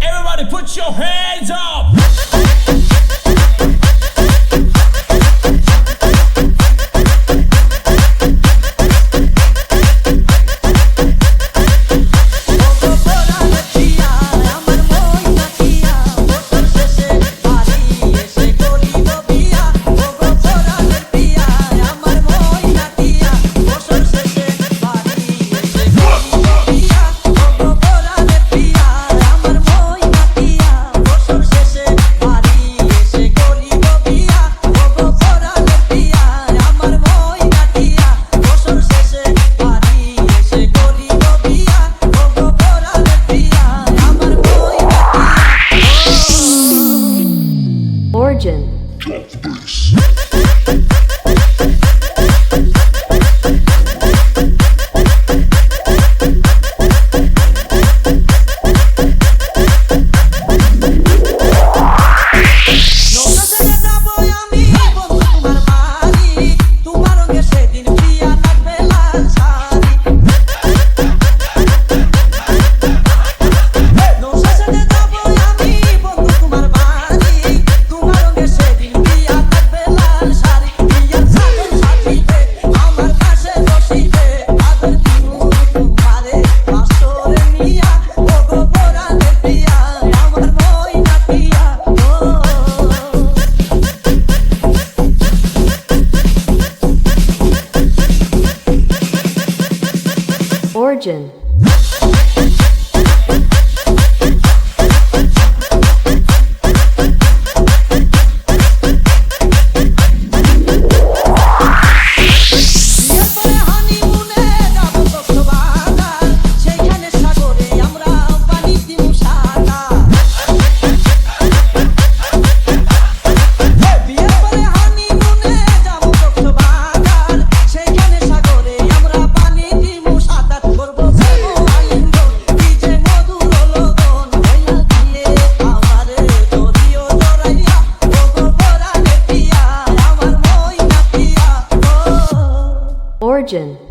Everybody put your hands up! Production. Origin. Origin.